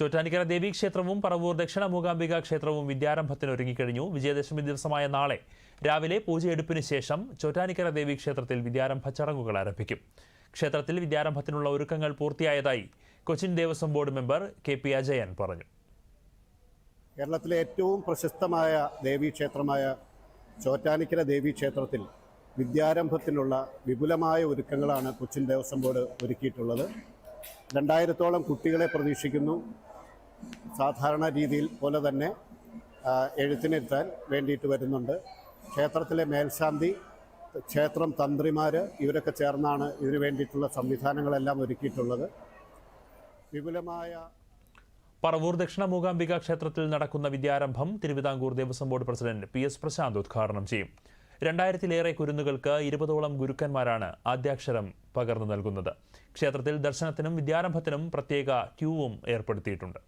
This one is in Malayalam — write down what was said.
ചോറ്റാനിക്കര ദേവീക്ഷേത്രവും പറവൂർ ദക്ഷിണ മൂകാംബിക ക്ഷേത്രവും വിദ്യാരംഭത്തിന് ഒരുങ്ങിക്കഴിഞ്ഞു. വിജയദശമി ദിവസമായ നാളെ രാവിലെ പൂജയെടുപ്പിന് ശേഷം ചോറ്റാനിക്കര ദേവീക്ഷേത്രത്തിൽ വിദ്യാരംഭ ചടങ്ങുകൾ ആരംഭിക്കും. ക്ഷേത്രത്തിൽ വിദ്യാരംഭത്തിനുള്ള ഒരുക്കങ്ങൾ പൂർത്തിയായതായി Cochin Devaswom board member K P Ajayan പറഞ്ഞു. കേരളത്തിലെ ഏറ്റവും പ്രശസ്തമായ ദേവീക്ഷേത്രമായ ചോറ്റാനിക്കര ദേവീക്ഷേത്രത്തിൽ വിദ്യാരംഭത്തിനുള്ള വിപുലമായ ഒരുക്കങ്ങളാണ് കൊച്ചിൻ ദേവസ്വം ബോർഡ് ഒരുക്കിയിട്ടുള്ളത്. രണ്ടായിരത്തോളം കുട്ടികളെ പ്രതീക്ഷിക്കുന്നു. സാധാരണ രീതിയിൽ പോലെ തന്നെ എഴുത്തിനിരുത്താൻ വേണ്ടിയിട്ട് വരുന്നുണ്ട്. ക്ഷേത്രത്തിലെ മേൽശാന്തി ക്ഷേത്രം തന്ത്രിമാർ ഇവരൊക്കെ ചേർന്നാണ് ഇതിനു വേണ്ടിയിട്ടുള്ള സംവിധാനങ്ങളെല്ലാം ഒരുക്കിയിട്ടുള്ളത്. വിപുലമായ പറവൂർ ദക്ഷിണ മൂകാംബിക ക്ഷേത്രത്തിൽ നടക്കുന്ന വിദ്യാരംഭം Thiruvithamkoor Devaswom board president P S Prashanth ഉദ്ഘാടനം ചെയ്യും. രണ്ടായിരത്തിലേറെ കുരുന്നുകൾക്ക് ഇരുപതോളം ഗുരുക്കന്മാരാണ് ആദ്യാക്ഷരം പകർന്നു നൽകുന്നത്. ക്ഷേത്രത്തിൽ ദർശനത്തിനും വിദ്യാരംഭത്തിനും പ്രത്യേക ക്യൂവും ഏർപ്പെടുത്തിയിട്ടുണ്ട്.